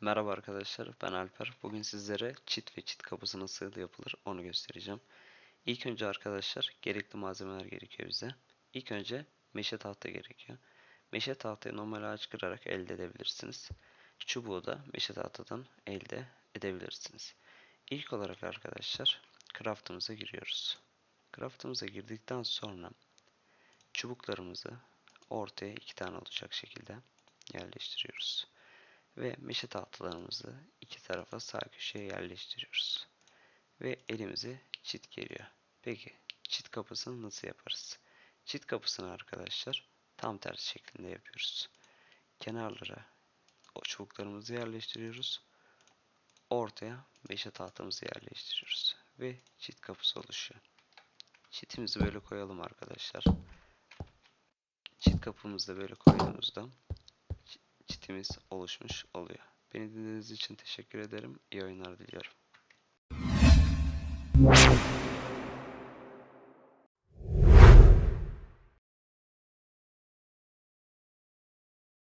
Merhaba arkadaşlar, ben Alper. Bugün sizlere çit ve çit kapısı nasıl yapılır onu göstereceğim. İlk önce arkadaşlar gerekli malzemeler gerekiyor bize. İlk önce meşe tahta gerekiyor. Meşe tahtayı normal ağaç kırarak elde edebilirsiniz. Çubuğu da meşe tahtadan elde edebilirsiniz. İlk olarak arkadaşlar craftımıza giriyoruz. Craftımıza girdikten sonra çubuklarımızı ortaya iki tane olacak şekilde yerleştiriyoruz ve meşe tahtalarımızı iki tarafa sağ köşeye yerleştiriyoruz. Ve elimize çit geliyor. Peki çit kapısını nasıl yaparız? Çit kapısını arkadaşlar tam tersi şeklinde yapıyoruz. Kenarlara o çubuklarımızı yerleştiriyoruz. Ortaya meşe tahtamızı yerleştiriyoruz. Ve çit kapısı oluşuyor. Çitimizi böyle koyalım arkadaşlar. Çit kapımızı da böyle koyduğumuzda çitimiz oluşmuş oluyor. Beni dinlediğiniz için teşekkür ederim. İyi oyunlar diliyorum.